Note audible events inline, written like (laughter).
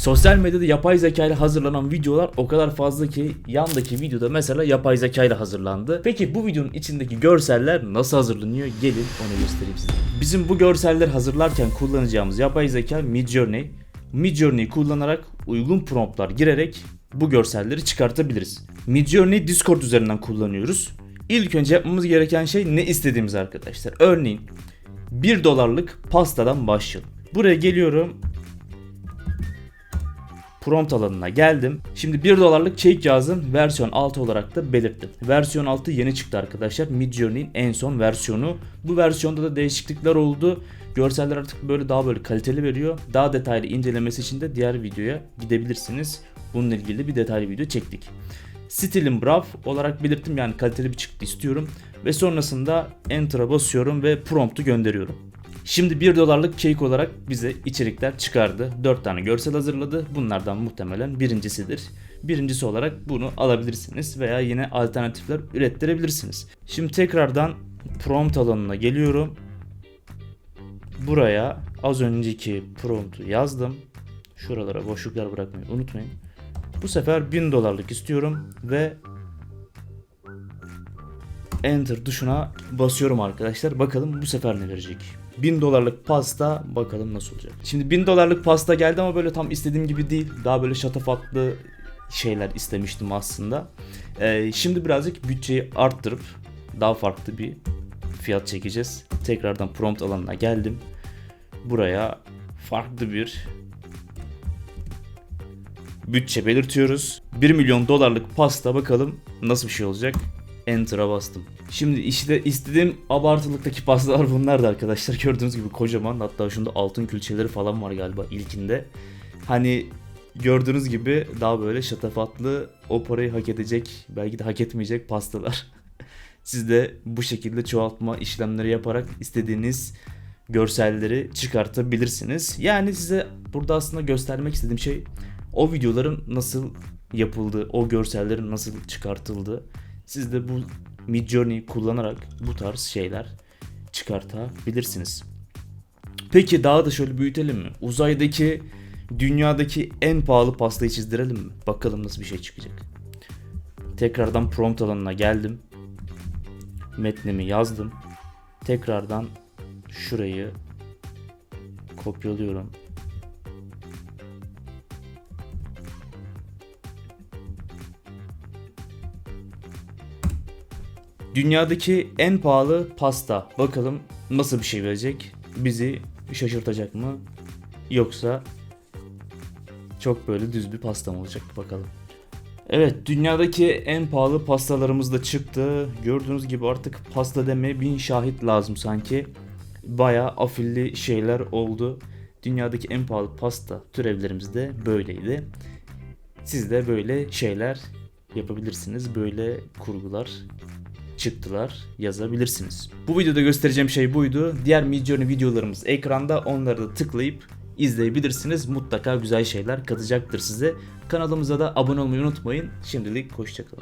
Sosyal medyada yapay zeka ile hazırlanan videolar o kadar fazla ki yandaki videoda mesela yapay zeka ile hazırlandı. Peki bu videonun içindeki görseller nasıl hazırlanıyor? Gelin onu göstereyim size. Bizim bu görseller hazırlarken kullanacağımız yapay zeka Midjourney. Midjourney'i kullanarak uygun promptlar girerek bu görselleri çıkartabiliriz. Midjourney Discord üzerinden kullanıyoruz. İlk önce yapmamız gereken şey ne istediğimiz arkadaşlar. Örneğin 1 dolarlık pastadan başlayalım. Buraya geliyorum. Prompt alanına geldim. Şimdi 1 dolarlık cake yazdım. Versiyon 6 olarak da belirttim. Versiyon 6 yeni çıktı arkadaşlar. Midjourney'in en son versiyonu. Bu versiyonda da değişiklikler oldu. Görseller artık böyle daha böyle kaliteli veriyor. Daha detaylı incelemesi için de diğer videoya gidebilirsiniz. Bununla ilgili bir detaylı video çektik. Stilim Brav olarak belirttim yani kaliteli bir çıktı istiyorum. Ve sonrasında Enter'a basıyorum ve promptu gönderiyorum. Şimdi 1 dolarlık cake olarak bize içerikler çıkardı. 4 tane görsel hazırladı. Bunlardan muhtemelen birincisidir. Birincisi olarak bunu alabilirsiniz veya yine alternatifler ürettirebilirsiniz. Şimdi tekrardan prompt alanına geliyorum. Buraya az önceki promptu yazdım. Şuralara boşluklar bırakmayı unutmayın. Bu sefer 1000 dolarlık istiyorum ve Enter tuşuna basıyorum arkadaşlar. Bakalım bu sefer ne verecek. 1000 dolarlık pasta bakalım nasıl olacak. Şimdi 1000 dolarlık pasta geldi ama böyle tam istediğim gibi değil. Daha böyle şatafatlı şeyler istemiştim aslında. Ee, şimdi birazcık bütçeyi arttırıp daha farklı bir fiyat çekeceğiz. Tekrardan prompt alanına geldim. Buraya farklı bir bütçe belirtiyoruz. 1 milyon dolarlık pasta bakalım nasıl bir şey olacak. Enter'a bastım. Şimdi işte istediğim abartılıktaki pastalar bunlardı arkadaşlar. (laughs) Gördüğünüz gibi kocaman. Hatta şunda altın külçeleri falan var galiba ilkinde. Hani gördüğünüz gibi daha böyle şatafatlı o parayı hak edecek belki de hak etmeyecek pastalar. (laughs) Siz de bu şekilde çoğaltma işlemleri yaparak istediğiniz görselleri çıkartabilirsiniz. Yani size burada aslında göstermek istediğim şey o videoların nasıl yapıldığı, o görsellerin nasıl çıkartıldığı. Siz de bu Midjourney kullanarak bu tarz şeyler çıkartabilirsiniz. Peki daha da şöyle büyütelim mi? Uzaydaki, dünyadaki en pahalı pastayı çizdirelim mi? Bakalım nasıl bir şey çıkacak. Tekrardan prompt alanına geldim. Metnimi yazdım. Tekrardan şurayı kopyalıyorum. Dünyadaki en pahalı pasta. Bakalım nasıl bir şey verecek? Bizi şaşırtacak mı? Yoksa çok böyle düz bir pasta mı olacak? Bakalım. Evet dünyadaki en pahalı pastalarımız da çıktı. Gördüğünüz gibi artık pasta demeye bin şahit lazım sanki. Baya afilli şeyler oldu. Dünyadaki en pahalı pasta türevlerimiz de böyleydi. Siz de böyle şeyler yapabilirsiniz. Böyle kurgular çıktılar yazabilirsiniz. Bu videoda göstereceğim şey buydu. Diğer Midjourney videolarımız ekranda. Onları da tıklayıp izleyebilirsiniz. Mutlaka güzel şeyler katacaktır size. Kanalımıza da abone olmayı unutmayın. Şimdilik hoşçakalın.